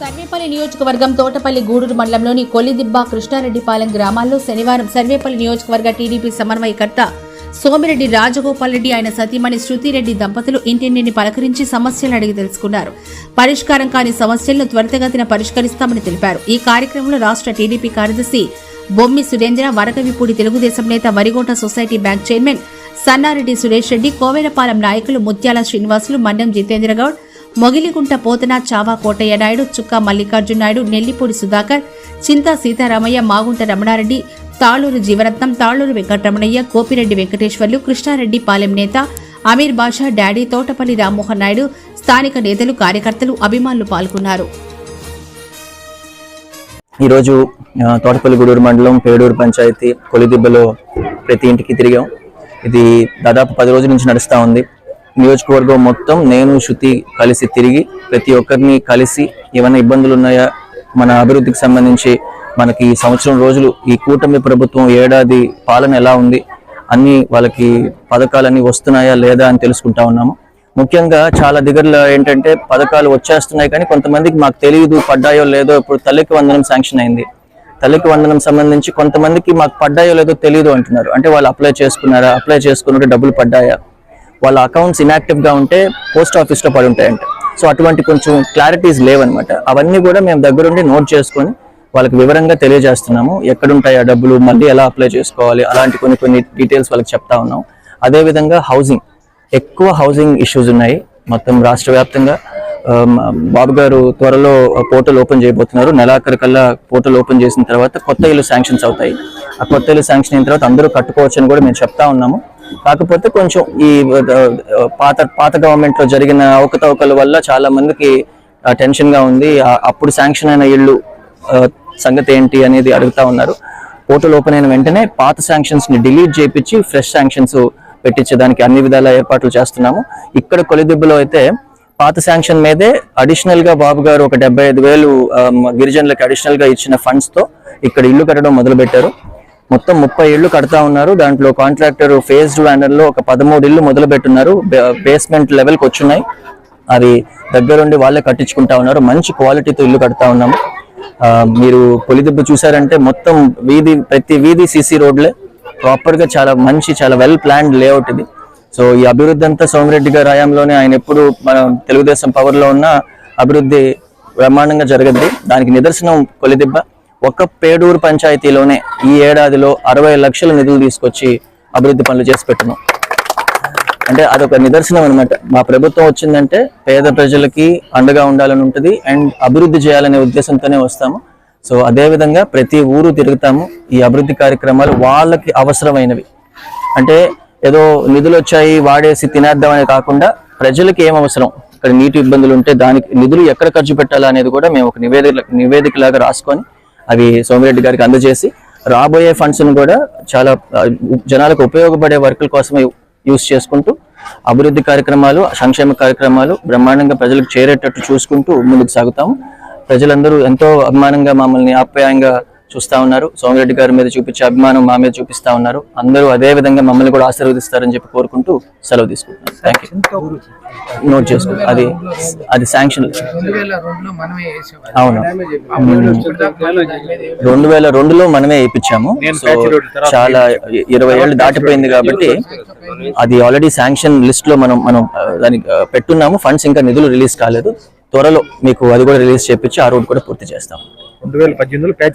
సర్వేపల్లి నియోజకవర్గం తోటపల్లి గూడూరు మండలంలోని కొల్లిదిబ్బ కృష్ణారెడ్డిపాలెం గ్రామాల్లో శనివారం సర్వేపల్లి నియోజకవర్గ టీడీపీ సమన్వయకర్త సోమిరెడ్డి రాజగోపాల్ రెడ్డి ఆయన సతీమణి శృతిరెడ్డి దంపతులు ఇంటింటిని పలకరించి సమస్యలు అడిగి తెలుసుకున్నారు. పరిష్కారం కాని సమస్యలను త్వరితగతిన పరిష్కరిస్తామని తెలిపారు. ఈ కార్యక్రమంలో రాష్ట్ర టీడీపీ కార్యదర్శి బొమ్మి సురేంద్ర వరకవిపూడి తెలుగుదేశం నేత Varigota society bank chairman Sannareddy Suresh Reddy Kovelapalem నాయకులు ముత్యాల శ్రీనివాసులు మండం జితేంద్రగౌడ్ మొగిలిగుంట పోతన చావా కోటయ్య నాయుడు చుక్కా మల్లికార్జున నాయుడు నెల్లిపూడి సుధాకర్ చింతా సీతారామయ్య మాగుంట రమణారెడ్డి తాళూరు జీవరత్నం తాళూరు వెంకటరమణయ్య గోపిరెడ్డి వెంకటేశ్వర్లు కృష్ణారెడ్డి పాలెం నేత అమీర్ బాషా డాడీ తోటపల్లి రామ్మోహన్ నాయుడు స్థానిక నేతలు కార్యకర్తలు అభిమానులు పాల్గొన్నారు. ఈరోజు తోటపల్లి గూడూరు మండలం పేడూరు పంచాయతీ కొలిదిబ్బలో ప్రతి ఇంటికి తిరిగాం. ఇది దాదాపు పది రోజుల నుంచి నడుస్తూ ఉంది. నియోజకవర్గం మొత్తం నేను శృతి కలిసి తిరిగి ప్రతి ఒక్కరిని కలిసి ఏమైనా ఇబ్బందులు ఉన్నాయా మన అభివృద్ధికి సంబంధించి మనకి ఈ సంవత్సరం రోజులు ఈ కూటమి ప్రభుత్వం ఏడాది పాలన ఎలా ఉంది? అన్ని వాళ్ళకి పథకాలన్నీ వస్తున్నాయా లేదా అని తెలుసుకుంటా ఉన్నాము. ముఖ్యంగా చాలా దగ్గరలో ఏంటంటే పథకాలు వచ్చేస్తున్నాయి కానీ కొంతమందికి మాకు తెలియదు పడ్డాయో లేదో ఇప్పుడు తల్లికి వందనం శాంక్షన్ అయింది. తల్లికి వందనం సంబంధించి కొంతమందికి మాకు పడ్డాయో లేదో తెలియదు అంటున్నారు. అంటే వాళ్ళు అప్లై చేసుకున్నారా? అప్లై చేసుకున్నట్టు డబ్బులు పడ్డాయా? వాళ్ళ అకౌంట్స్ ఇనాక్టివ్గా ఉంటే పోస్ట్ ఆఫీస్లో పడి ఉంటాయంట. సో అటువంటి కొంచెం క్లారిటీస్ లేవన్నమాట. అవన్నీ కూడా మేము దగ్గరుండి నోట్ చేసుకొని వాళ్ళకి వివరంగా తెలియజేస్తున్నాము. ఎక్కడుంటాయి ఆ డబ్బులు మళ్ళీ ఎలా అప్లై చేసుకోవాలి అలాంటి కొన్ని కొన్ని డీటెయిల్స్ వాళ్ళకి చెప్తా ఉన్నాం. అదేవిధంగా హౌసింగ్ ఎక్కువ హౌసింగ్ ఇష్యూస్ ఉన్నాయి. మొత్తం రాష్ట్ర వ్యాప్తంగా బాబు గారు త్వరలో పోర్టల్ ఓపెన్ చేయబోతున్నారు. నెలాఖరు కల్లా పోర్టల్ ఓపెన్ చేసిన తర్వాత కొత్త ఇల్లు శాంక్షన్స్ అవుతాయి. ఆ కొత్త ఇల్లు శాంక్షన్ అయిన తర్వాత అందరూ కట్టుకోవచ్చు అని కూడా మేము చెప్తా ఉన్నాము. కాకపోతే కొంచెం ఈ పాత పాత గవర్నమెంట్లో జరిగిన అవకతవకల వల్ల చాలా మందికి టెన్షన్గా ఉంది. అప్పుడు శాంక్షన్ అయిన ఇల్లు సంగతి ఏంటి అనేది అడుగుతా ఉన్నారు. పోర్టల్ ఓపెన్ అయిన వెంటనే పాత శాంక్షన్స్ని డిలీట్ చేయించి ఫ్రెష్ శాంక్షన్స్ పెట్టించేదానికి అన్ని విధాల ఏర్పాట్లు చేస్తున్నాము. ఇక్కడ కొలిదిబ్బలో అయితే పాత శాంక్షన్ మీదే అడిషనల్గా బాబు గారు ఒక డెబ్బై ఐదు వేలు గిరిజనులకు అడిషనల్గా ఇచ్చిన ఫండ్స్తో ఇక్కడ ఇల్లు కట్టడం మొదలు పెట్టారు మొత్తం ముప్పై ఇళ్ళు కడతా ఉన్నారు. దాంట్లో కాంట్రాక్టర్ ఫేజ్డ్ బ్యానర్లో ఒక పదమూడు ఇళ్ళు మొదలు పెట్టున్నారు బేస్మెంట్ లెవెల్కి వచ్చున్నాయి. అవి దగ్గరుండి వాళ్ళే కట్టించుకుంటా ఉన్నారు. మంచి క్వాలిటీతో ఇల్లు కడతా ఉన్నాము మీరు పొలిదిబ్బ చూసారంటే మొత్తం వీధి ప్రతి వీధి సిసి రోడ్లే. ప్రాపర్గా చాలా మంచి చాలా వెల్ ప్లాన్డ్ లేఅవుట్ ఇది. సో ఈ అభివృద్ధి అంతా సోమిరెడ్డి గారి హయాంలోనే ఆయన ఎప్పుడు మన తెలుగుదేశం పవర్లో ఉన్న అభివృద్ధి బ్రహ్మాండంగా జరగద్ది. దానికి నిదర్శనం కొలిదిబ్బ. ఒక్క పేడూరు పంచాయతీలోనే ఈ ఏడాదిలో అరవై లక్షల నిధులు తీసుకొచ్చి అభివృద్ధి పనులు చేసి పెట్టినాం అంటే అదొక నిదర్శనం అనమాట మా ప్రభుత్వం వచ్చిందంటే పేద ప్రజలకి అండగా ఉండాలని ఉంటుంది అండ్ అభివృద్ధి చేయాలనే ఉద్దేశంతోనే వస్తాము. సో అదే విధంగా ప్రతి ఊరు తిరుగుతాము. ఈ అభివృద్ధి కార్యక్రమాలు వాళ్ళకి అవసరమైనవి. అంటే ఏదో నిధులు వచ్చాయి వాడేసి తినేద్దామని కాకుండా ప్రజలకి ఏం అవసరం? ఇక్కడ నీటి ఇబ్బందులు ఉంటే దానికి నిధులు ఎక్కడ ఖర్చు పెట్టాలా అనేది కూడా మేము ఒక నివేదిక నివేదికలాగా రాసుకొని అవి సోమిరెడ్డి గారికి అందజేసి రాబోయే ఫండ్స్ను కూడా చాలా జనాలకు ఉపయోగపడే వర్కుల కోసమే యూస్ చేసుకుంటూ అభివృద్ధి కార్యక్రమాలు సంక్షేమ కార్యక్రమాలు బ్రహ్మాండంగా ప్రజలకు చేరేటట్టు చూసుకుంటూ ముందుకు సాగుతాము. ప్రజలందరూ ఎంతో అభిమానంగా మమ్మల్ని ఆప్యాయంగా చూస్తా ఉన్నారు. సోమిరెడ్డి గారి మీద చూపించే అభిమానం మా మీద చూపిస్తా ఉన్నారు. అందరూ అదే విధంగా మమ్మల్ని కూడా ఆశీర్వదిస్తారని చెప్పి కోరుకుంటూ సెలవు తీసుకుంటున్నాను థ్యాంక్ యూ నోట్ చేసుకో అది అది శాంక్షన్. అవును. రెండు వేల రెండులో మనమే వేయించాము. సో చాలా ఇరవై ఏళ్ళు దాటిపోయింది కాబట్టి అది ఆల్రెడీ శాంక్షన్ లిస్ట్లో మనం మనం దానికి పెట్టున్నాము. ఫండ్స్ ఇంకా నిధులు రిలీజ్ కాలేదు. త్వరలో మీకు అది కూడా రిలీజ్ చేపించి ఆ రోడ్ కూడా పూర్తి చేస్తాం. రెండు వేల పద్దెనిమిదిలో ప్యాచ్